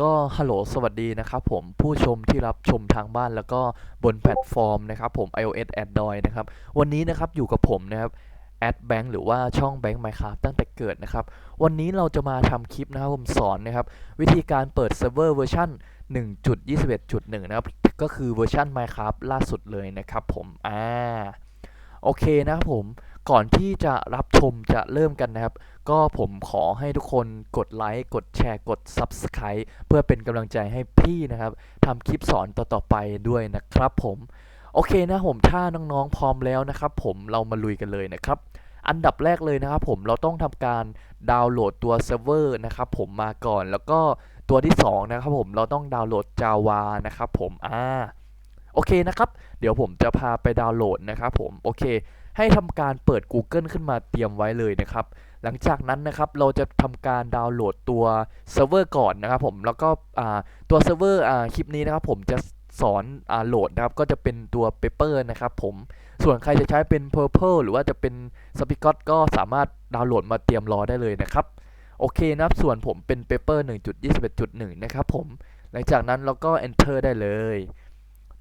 ก็ฮัลโหลสวัสดีนะครับผมผู้ชมที่รับชมทางบ้านแล้วก็บนแพลตฟอร์มนะครับผม iOS Android นะครับวันนี้นะครับอยู่กับผมนะครับ Ad Bank หรือว่าช่อง Bank Minecraft ตั้งแต่เกิดนะครับ วันนี้เราจะมาทำคลิปนะครับผมสอนนะครับ วิธีการเปิดเซิร์ฟเวอร์เวอร์ชัน1.21.1 นะครับ ก็คือเวอร์ชัน Minecraft ล่าสุดเลยนะครับผมอ่า โอเคนะครับผมก่อนที่จะรับชมจะเริ่มกันนะครับ ก็ผมขอให้ทุกคนกดไลค์กดแชร์กด Subscribe เพื่อเป็นกำลังใจให้พี่นะครับทำคลิปสอนต่อๆไปด้วยนะครับผมโอเคนะผมถ้าน้องๆพร้อมแล้วนะครับ ผมเรามาลุยกันเลยนะครับ อันดับแรกเลยนะครับผมเราต้องทำการดาวน์โหลดตัวเซิร์ฟเวอร์นะครับผมมาก่อนแล้วก็ตัวที่สองนะครับผมเราต้องดาวน์โหลด Java นะครับผมอ่า โอเคนะครับ เดี๋ยวผมจะพาไปดาวน์โหลดนะครับผม โอเค ให้ทำการเปิด Google ขึ้นมาเตรียมไว้เลยนะครับ หลังจากนั้นนะครับ เราจะทำการดาวน์โหลดตัวเซิร์ฟเวอร์ก่อนนะครับผม แล้วก็ตัวเซิร์ฟเวอร์คลิปนี้นะครับผมจะสอนอ่าโหลดนะครับ ก็จะเป็นตัว Paper นะครับผม ส่วนใครจะใช้เป็น Purple หรือว่าจะเป็น s p i c o t ก็สามารถดาวน์โหลดมาเตรียมรอได้เลยนะครับ โอเคนะครับ ส่วนผมเป็น Paper 1.21.1 นะครับผม หลังจากนั้นเราก็ Enter ได้เลย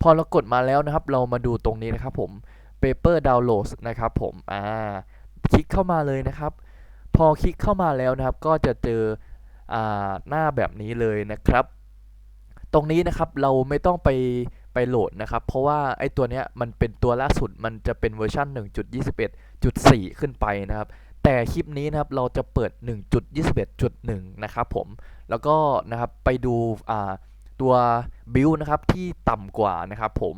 พอเรากดมาแล้วนะครับ เรามาดูตรงนี้นะครับผม Paper Download นะครับผมอ่าคลิกเข้ามาเลยนะครับ พอคลิกเข้ามาแล้วนะครับ ก็จะเจออ่าหน้าแบบนี้เลยนะครับ ตรงนี้นะครับเราไม่ต้องไปไปโหลดนะครับ เพราะว่าไอ้ตัวเนี้ยมันเป็นตัวล่าสุดมันจะเป็นเวอร์ชัน1.21.4 ขึ้นไปนะครับ แต่คลิปนี้นะครับเราจะเปิด 1.21.1 นะครับผม แล้วก็นะครับไปดูอ่าตัว บิลนะครับที่ต่ำกว่านะครับผม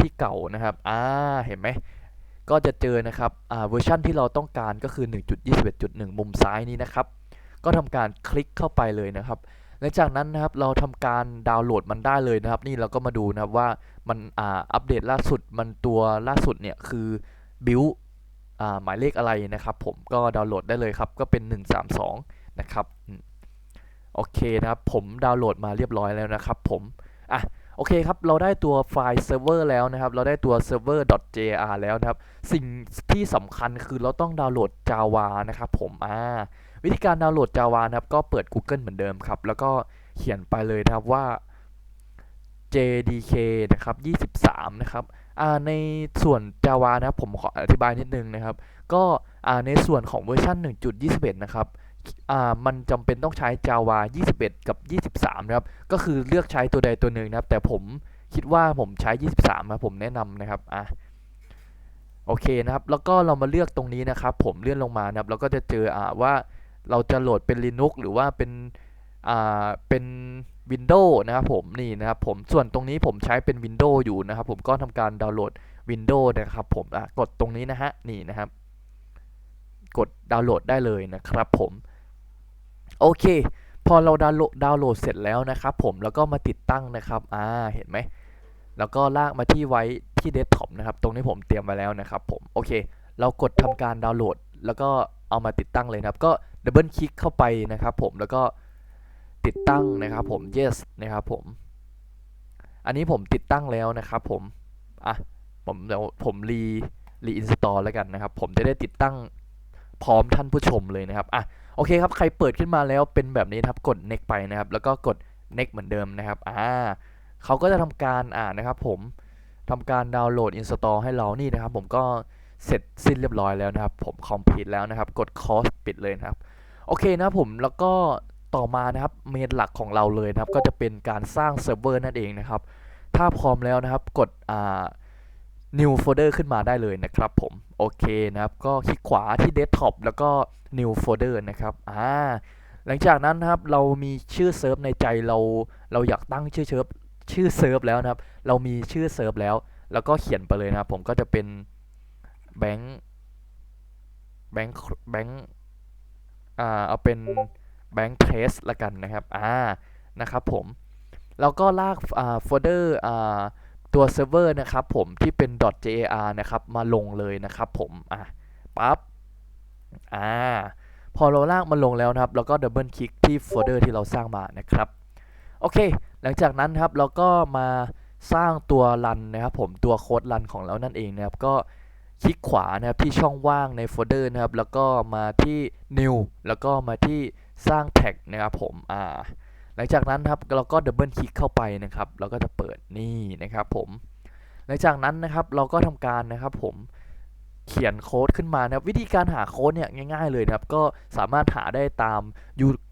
ที่เก่านะครับอ่าเห็นไหมก็จะเจอนะครับอ่าเวอร์ชันที่เราต้องการก็คือ 1.21.1 มุมซ้ายนี้นะครับ ก็ทำการคลิกเข้าไปเลยนะครับหลังจากนั้นนะครับเราทำการดาวน์โหลดมันได้เลยนะครับ นี่เราก็มาดูนะครับว่ามันอ่าอัปเดตล่าสุดมันตัวล่าสุดเนี่ยคือบิลอ่าหมายเลขอะไรนะครับผมก็ดาวน์โหลดได้เลยครับก็เป็น 132 นะครับอืมโอเคนะครับผมดาวน์โหลดมาเรียบร้อยแล้วนะครับผม อะโอเคครับ เราได้ตัวไฟล์เซิร์ฟเวอร์แล้วนะครับ เราได้ตัว server.jar แล้วนะครับ สิ่งที่สำคัญคือเราต้องดาวน์โหลด Java นะครับผมอ่าวิธีการดาวน์โหลด Java นะครับก็เปิด Google เหมือนเดิมครับ แล้วก็เขียนไปเลยนะครับว่า JDK นะครับ 23 นะครับอ่าในส่วน Java นะครับผมขออธิบายนิดนึงนะครับ ก็อ่าในส่วนของเวอร์ชัน1.21 นะครับ มันจำเป็นต้องใช้ Java 21 กับ 23 นะครับ ก็คือเลือกใช้ตัวใดตัวหนึ่งนะครับ แต่ผมคิดว่าผมใช้ 23นะผมแนะนำนะครับ อะ โอเคนะครับ แล้วก็เรามาเลือกตรงนี้นะครับ ผมเลื่อนลงมานะครับ แล้วก็จะเจออ่าว่าเราจะโหลดเป็น Linux หรือว่าเป็น อ่า เป็น Windows นะครับผมนี่นะครับผม ส่วนตรงนี้ผมใช้เป็น Windows อยู่นะครับ ผมก็ทำการดาวน์โหลด Windows นะครับผม อะ กดตรงนี้นะฮะ นี่นะครับ กดดาวน์โหลดได้เลยนะครับผม โอเค พอเราดาวน์โหลดดาวน์โหลดเสร็จแล้วนะครับผมแล้วก็มาติดตั้งนะครับอ่าเห็นไหมแล้วก็ลากมาที่ไว้ที่เดสก์ท็อปนะครับตรงนี้ผมเตรียมไว้แล้วนะครับผมโอเค เรากดทำการดาวน์โหลด แล้วก็เอามาติดตั้งเลยนะครับ ก็ดับเบิลคลิกเข้าไปนะครับผมแล้วก็ติดตั้งนะครับผม yes นะครับผม อันนี้ผมติดตั้งแล้วนะครับผม อะ ผมเดี๋ยวผมรีรีอินสตอลแล้วกันนะครับ ผมจะได้ติดตั้งพร้อมท่านผู้ชมเลยนะครับ อะ โอเคครับ ใครเปิดขึ้นมาแล้วเป็นแบบนี้ครับ กด next ไปนะครับ แล้วก็กด next เหมือนเดิมนะครับ อ่าเขาก็จะทำการอ่านนะครับ ผมทำการดาวน์โหลด install ให้เรานี่นะครับ ผมก็เสร็จสิ้นเรียบร้อยแล้วนะครับ ผม complete แล้วนะครับ กด close ปิดเลยนะครับ โอเคนะผม แล้วก็ต่อมานะครับ เมนหลักของเราเลยนะครับ ก็จะเป็นการสร้างเซิร์ฟเวอร์นั่นเองนะครับ ถ้าพร้อมแล้วนะครับ กดอ่า new folder ขึ้นมาได้เลยนะครับผม โอเคนะครับ ก็คลิกขวาที่ desktop แล้วก็ new folder นะครับอ่าหลังจากนั้นนะครับเรามีชื่อเซิร์ฟในใจเราเราอยากตั้งชื่อเซิร์ฟชื่อเซิร์ฟแล้วนะครับ เรามีชื่อเซิร์ฟแล้ว แล้วก็เขียนไปเลยนะครับ ผมก็จะเป็นแบงค์แบงค์แบงค์อ่าเอาเป็นแบงค์เทสละกันนะครับอ่านะครับผมแล้วก็ลากอ่าโฟลเดอร์อ่า ตัวเซิร์ฟเวอร์นะครับผมที่เป็น .jar นะครับมาลงเลยนะครับผมอะปั๊บอ่าพอเราลากมาลงแล้วนะครับเราก็ดับเบิลคลิกที่โฟลเดอร์ที่เราสร้างมานะครับ โอเค หลังจากนั้นครับเราก็มาสร้างตัวรันนะครับผมตัวโค้ดรันของเรานั่นเองนะครับ ก็คลิกขวานะครับที่ช่องว่างในโฟลเดอร์นะครับ แล้วก็มาที่ new แล้วก็มาที่สร้างแท็กนะครับผมอ่า หลังจากนั้นครับเราก็ดับเบิลคลิกเข้าไปนะครับเราก็จะเปิดนี่นะครับผมหลังจากนั้นนะครับเราก็ทำการนะครับผมเขียนโค้ดขึ้นมานะครับวิธีการหาโค้ดเนี่ยง่ายๆเลยนะครับก็สามารถหาได้ตาม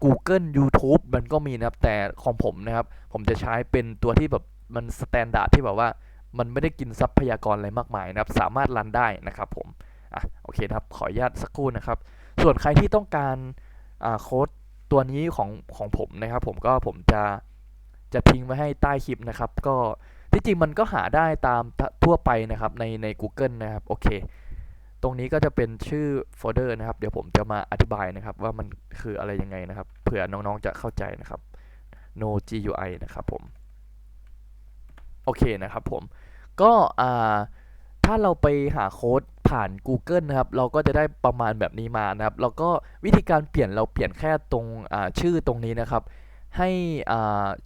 Google YouTube มันก็มีนะครับแต่ของผมนะครับผมจะใช้เป็นตัวที่แบบมันสแตนดาร์ดที่แบบว่ามันไม่ได้กินทรัพยากรอะไรมากมายนะครับสามารถรันได้นะครับผมอะโอเคครับขออนุญาตสักครู่นะครับ ส่วนใครที่ต้องการอ่าโค้ด ตัวนี้ของของผมนะครับ ผมก็ผมจะจะทิ้งไว้ให้ใต้คลิปนะครับ ก็ที่จริงมันก็หาได้ตามทั่วไปนะครับในใน Google นะครับโอเค ตรงนี้ก็จะเป็นชื่อโฟลเดอร์นะครับ เดี๋ยวผมจะมาอธิบายนะครับ ว่ามันคืออะไรยังไงนะครับ เผื่อน้องๆจะเข้าใจนะครับ no GUI นะครับผม โอเคนะครับผมก็อ่า ถ้าเราไปหาโค้ดผ่าน Google นะครับ เราก็จะได้ประมาณแบบนี้มานะครับ แล้วก็วิธีการเปลี่ยนเราเปลี่ยนแค่ตรงชื่อตรงนี้นะครับ ให้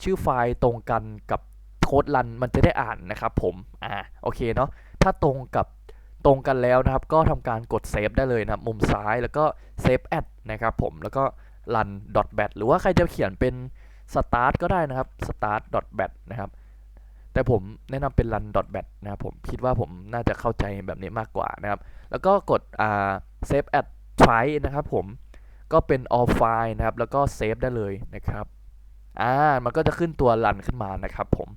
ชื่อไฟล์ตรงกันกับโค้ดรันมันจะได้อ่านนะครับผม อ่า โอเคเนาะ ถ้าตรงกับตรงกันแล้วนะครับ ก็ทำการกดเซฟได้เลยนะครับ มุมซ้ายแล้วก็เซฟแอดนะครับผม แล้วก็ run bat หรือว่าใครจะเขียนเป็น start ก็ได้นะครับ start bat นะครับ แต่ผมแนะนำเป็น run bat นะครับผมคิดว่าผมน่าจะเข้าใจแบบนี้มากกว่านะครับ แล้วก็กดอ่า save as try นะครับผมก็เป็น all file นะครับ แล้วก็เซฟได้เลยนะครับอ่ามันก็จะขึ้นตัวรันขึ้นมานะครับผม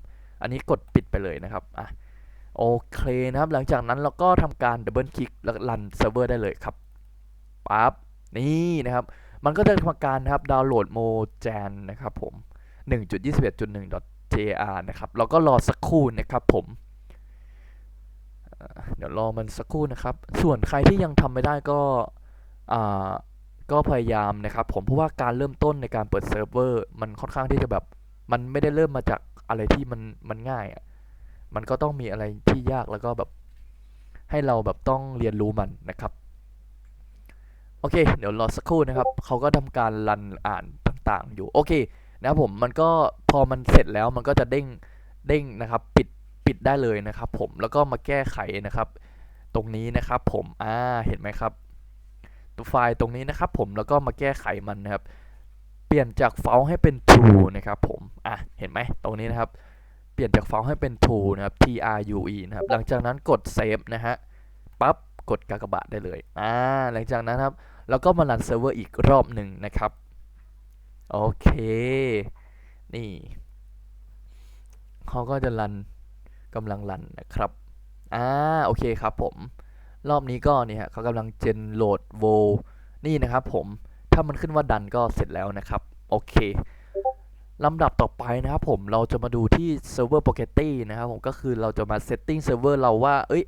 อันนี้กดปิดไปเลยนะครับอะโอเคนะครับ หลังจากนั้นเราก็ทำการดับเบิลคลิกแล้วรันเซิร์ฟเวอร์ได้เลยครับปั๊บนี่นะครับ มันก็จะทำการนะครับดาวน์โหลดโมแจนนะครับผม 1 2 1 JR นะครับเราก็รอสักครู่นะครับผมเดี๋ยวรอมันสักครู่นะครับ ส่วนใครที่ยังทำไม่ได้ก็ก็พยายามนะครับ ผมเพราะว่าการเริ่มต้นในการเปิดเซิร์ฟเวอร์มันค่อนข้างที่จะแบบมันไม่ได้เริ่มมาจากอะไรที่มันมันง่ายอะมันก็ต้องมีอะไรที่ยากแล้วก็แบบให้เราแบบต้องเรียนรู้มันนะครับ โอเค เดี๋ยวรอสักครู่นะครับ เขาก็ทำการรันอ่านต่างๆอยู่ โอเค นะครับผมมันก็พอมันเสร็จแล้วมันก็จะเด้งเด้งนะครับปิดปิดได้เลยนะครับ ผมแล้วก็มาแก้ไขนะครับ ตรงนี้นะครับ ผมอ่าเห็นไหมครับตัวไฟล์ตรงนี้นะครับ ผมแล้วก็มาแก้ไขมันนะครับ เปลี่ยนจาก false ให้เป็น true นะครับ ผมอะเห็นไหมตรงนี้นะครับ เปลี่ยนจาก false ให้เป็น true นะครับ t r u e นะครับ หลังจากนั้นกด save นะฮะปั๊บกดกากบาทได้เลยอ่าหลังจากนั้นครับเราก็มารันเซิร์ฟเวอร์อีกรอบหนึ่งนะครับ โอเค นี่เขาก็จะรันกำลังรันนะครับ อ่า โอเคครับผม รอบนี้ก็เนี่ยเขากำลังเจนโหลดโวนี่นะครับผม ถ้ามันขึ้นว่าดันก็เสร็จแล้วนะครับ โอเคลำดับต่อไปนะครับผม เราจะมาดูที่ Server Property นะครับผม ก็คือเราจะมา Setting Server เราว่า เอ้ย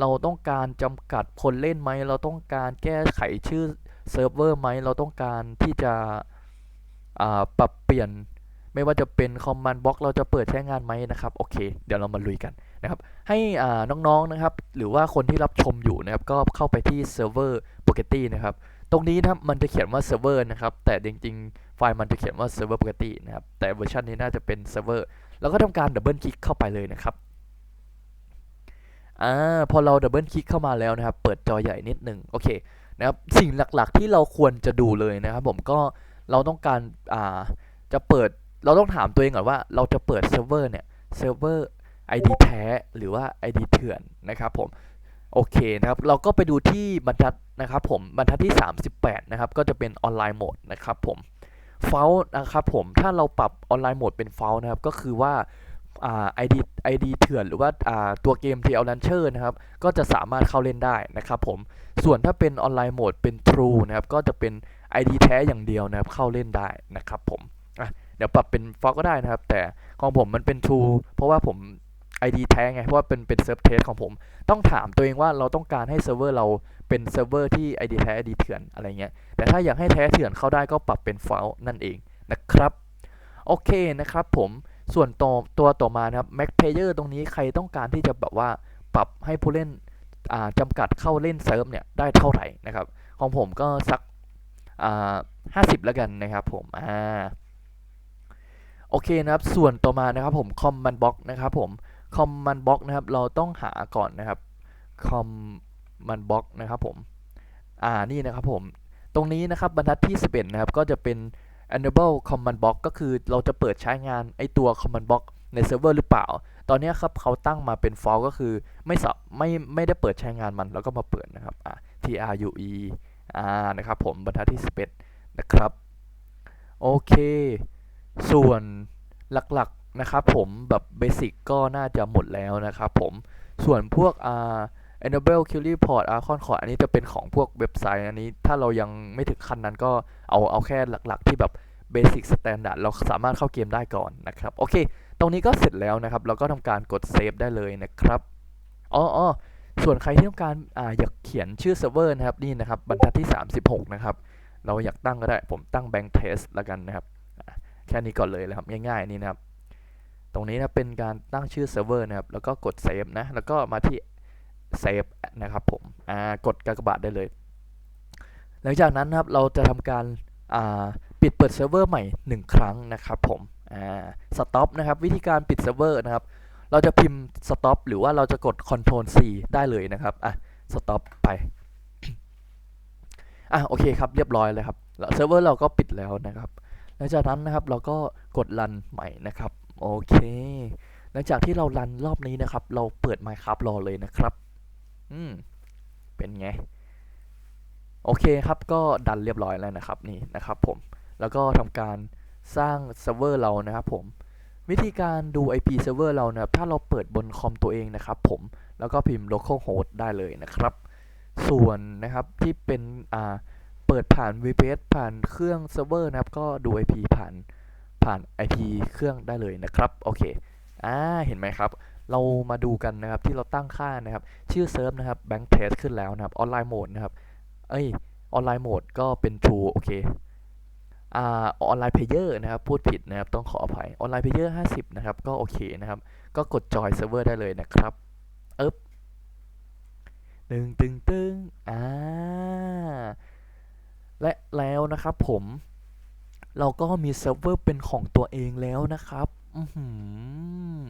เราต้องการจำกัดคนเล่นไหม เราต้องการแก้ไขชื่อเซิร์ฟเวอร์ไหม เราต้องการที่จะ ปรับเปลี่ยนไม่ว่าจะเป็น Command Box เราจะเปิดใช้งานไหมนะครับโอเค เดี๋ยวเรามาลุยกันนะครับ ให้อ่าน้องๆนะครับ หรือว่าคนที่รับชมอยู่นะครับ ก็เข้าไปที่ Server Property นะครับ ตรงนี้นะครับมันจะเขียนว่า Server นะครับ แต่จริงๆ ไฟล์มันจะเขียนว่า Server Property นะครับ แต่เวอร์ชันนี้น่าจะเป็น Server แล้วก็ทำการดับเบิลคลิกเข้าไปเลยนะครับอ่าพอเราดับเบิลคลิกเข้ามาแล้วนะครับ เปิดจอใหญ่นิดหนึ่งโอเคนะครับสิ่งหลักๆที่เราควรจะดูเลยนะครับ ผมก็ เราต้องการอ่าจะเปิดเราต้องถามตัวเองก่อนว่าเราจะเปิดเซิร์ฟเวอร์เนี่ยเซิร์ฟเวอร์ ID แท้หรือว่า ID เถื่อนนะครับผมโอเคนะครับเราก็ไปดูที่บรรทัดนะครับผมบรรทัดที่ 38 นะครับ ก็จะเป็นออนไลน์โหมดนะครับผมเฟลนะครับผมถ้าเราปรับออนไลน์โหมดเป็นเฟลนะครับ ก็คือว่าอ่า ID ID เถื่อนหรือว่าอ่าตัวเกม TL Launcher นะครับ ก็จะสามารถเข้าเล่นได้นะครับผมส่วนถ้าเป็นออนไลน์โหมดเป็น True นะครับ ก็จะเป็น ID แท้อย่างเดียวนะครับเข้าเล่นได้นะครับผมอะเดี๋ยวปรับเป็นฟอก็ได้นะครับ แต่ของผมมันเป็น True เพราะว่าผม ID แท้ไง เพราะว่าเป็นเป็นเซิร์ฟเทสของผม ต้องถามตัวเองว่าเราต้องการให้เซิร์ฟเวอร์เราเป็นเซิร์ฟเวอร์ที่ ID แท้ ID เถื่อนอะไรเงี้ย แต่ถ้าอยากให้แท้เถื่อนเข้าได้ก็ปรับเป็นฟล์นั่นเองนะครับ โอเคนะครับผม ส่วนตัวตัวต่อมานะครับ Mac Player ตรงนี้ใครต้องการที่จะแบบว่าปรับให้ผู้เล่นจำกัดเข้าเล่นเซิร์ฟเนี่ยได้เท่าไหร่นะครับ ของผมก็สัก ห้าสิบแล้วกันนะครับผมอ่าโอเคนะครับส่วนต่อมานะครับผม Command Box นะครับผม Command Box นะครับเราต้องหาก่อนนะครับ Command Box นะครับผมอ่านี่นะครับผมตรงนี้นะครับบรรทัดที่ 11 นะครับ ก็จะเป็น enable command box ก็คือเราจะเปิดใช้งานไอตัว command box ในเซิร์ฟเวอร์หรือเปล่า ตอนนี้ครับเขาตั้งมาเป็น false ก็คือไม่สับไม่ไม่ได้เปิดใช้งานมันแล้วก็มาเปิดนะครับอะ true อ่านะครับผมบรรทัดที่ 11 นะครับ โอเค ส่วนหลักๆนะครับผมแบบเบสิกก็น่าจะหมดแล้วนะครับผมส่วนพวกอ่า enable query port icon cord อันนี้จะเป็นของพวกเว็บไซต์อันนี้ถ้าเรายังไม่ถึงขั้นนั้นก็เอาเอาแค่หลักๆ ที่แบบ basic standard เราสามารถเข้าเกมได้ก่อนนะครับ โอเค ตรงนี้ก็เสร็จแล้วนะครับ เราก็ทำการกดเซฟได้เลยนะครับอ๋อออ ส่วนใครที่ต้องการอาอยากเขียนชื่อเซิร์ฟเวอร์นะครับนี่นะครับบรรทัดที่ 36 นะครับ เราอยากตั้งก็ได้ผมตั้ง bank test ล้วกันนะครับแค่นี้ก่อนเลยนะครับง่ายๆนี่นะครับ ตรงนี้นะเป็นการตั้งชื่อเซิร์ฟเวอร์นะครับแล้วก็กดเซฟนะแล้วก็มาที่เซฟนะครับผมกดกากบาทได้เลย หลังจากนั้นนะครับเราจะทำการาปิดเปิดเซิร์ฟเวอร์ใหม่ 1 ครั้งนะครับผมสต็อปนะครับวิธีการปิดเซิร์ฟเวอร์นะครับ เราจะพิมพ์ stop หรือว่าเราจะกด control C ได้เลยนะครับ อะ stop ไป อะ โอเคครับ เรียบร้อยเลยครับเซิร์ฟเวอร์เราก็ปิดแล้วนะครับ หลังจากนั้นนะครับเราก็กด run ใหม่นะครับ โอเค หลังจากที่เรารันรอบนี้นะครับ เราเปิด Minecraft รอเลยนะครับ อืม เป็นไง โอเคครับ ก็ดันเรียบร้อยแล้วนะครับ นี่นะครับผม แล้วก็ทำการสร้างเซิร์ฟเวอร์เรานะครับผม วิธีการดู IP server เรานะครับ ถ้าเราเปิดบนคอมตัวเองนะครับผม แล้วก็พิมพ์ localhost ได้เลยนะครับ ส่วนนะครับที่เป็นอ่าเปิดผ่าน VPS ผ่านเครื่องเซิร์ฟเวอร์นะครับ ก็ดู IP ผ่านผ่าน IP เครื่องได้เลยนะครับ โอเค อ่า เห็นไหมครับ เรามาดูกันนะครับที่เราตั้งค่านะครับ ชื่อเซิร์ฟนะครับ Bank Test ขึ้นแล้วนะครับ ออนไลน์โหมดนะครับ เอ้ย ออนไลน์โหมดก็เป็น True โอเค ออนไลน์เพลเยอร์นะครับ พูดผิดนะครับ ต้องขออภัยออนไลน์เพลเยอร์50 นะครับ ก็โอเคนะครับ ก็กดจอยเซิร์ฟเวอร์ได้เลยนะครับเอ๊บตึงตึงตึงอ่าและแล้วนะครับผม เราก็มีเซิร์ฟเวอร์เป็นของตัวเองแล้วนะครับอือหือ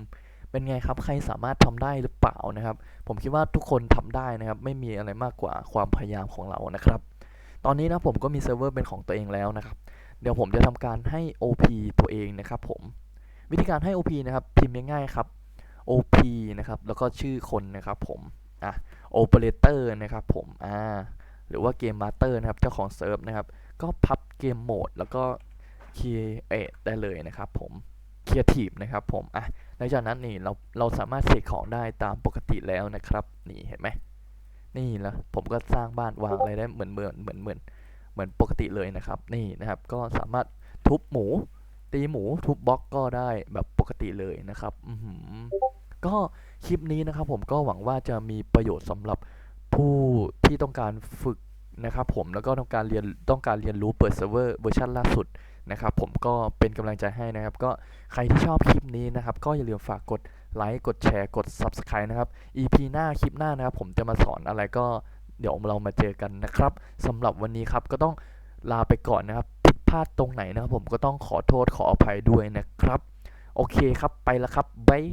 เป็นไงครับใครสามารถทำได้หรือเปล่านะครับ ผมคิดว่าทุกคนทำได้นะครับ ไม่มีอะไรมากกว่าความพยายามของเรานะครับ ตอนนี้นะผมก็มีเซิร์ฟเวอร์เป็นของตัวเองแล้วนะครับ ดี๋ยวผมจะทำการให้ OP ตัวเองนะครับผมวิธีการให้ OP นะครับพิมพ์ง่ายๆครับ OP นะครับแล้วก็ชื่อคนนะครับผมอะ Operator นะครับผมอ่าหรือว่า Game Master นะครับเจ้าของเซิร์ฟนะครับก็พับเกมโหมดแล้วก็ Create ได้เลยนะครับผม Creative นะครับผมอะหลังจากนั้นนี่เราเราสามารถเสกของได้ตามปกติแล้วนะครับนี่เห็นไหมนี่แล้วผมก็สร้างบ้านวางอะไรได้เหมือนเหมือนเหมือนเหมือน เหมือนปกติเลยนะครับ นี่นะครับก็สามารถทุบหมู ตีหมูทุบบล็อกก็ได้แบบปกติเลยนะครับอือหือก็คลิปนี้นะครับผมก็หวังว่าจะมีประโยชน์สำหรับผู้ที่ต้องการฝึกนะครับผมแล้วก็ต้องการเรียนต้องการเรียนรู้เปิดเซิร์ฟเวอร์เวอร์ชันล่าสุดนะครับผมก็เป็นกำลังใจให้นะครับ ก็ใครที่ชอบคลิปนี้นะครับ ก็อย่าลืมฝากกดไลค์กดแชร์กด Subscribe นะครับ EP หน้าคลิปหน้านะครับ ผมจะมาสอนอะไรก็ เดี๋ยวเรามาเจอกันนะครับสำหรับวันนี้ครับก็ต้องลาไปก่อนนะครับผิดพลาดตรงไหนนะครับผมก็ต้องขอโทษขออภัยด้วยนะครับ โอเคครับไปแล้วครับบ๊าย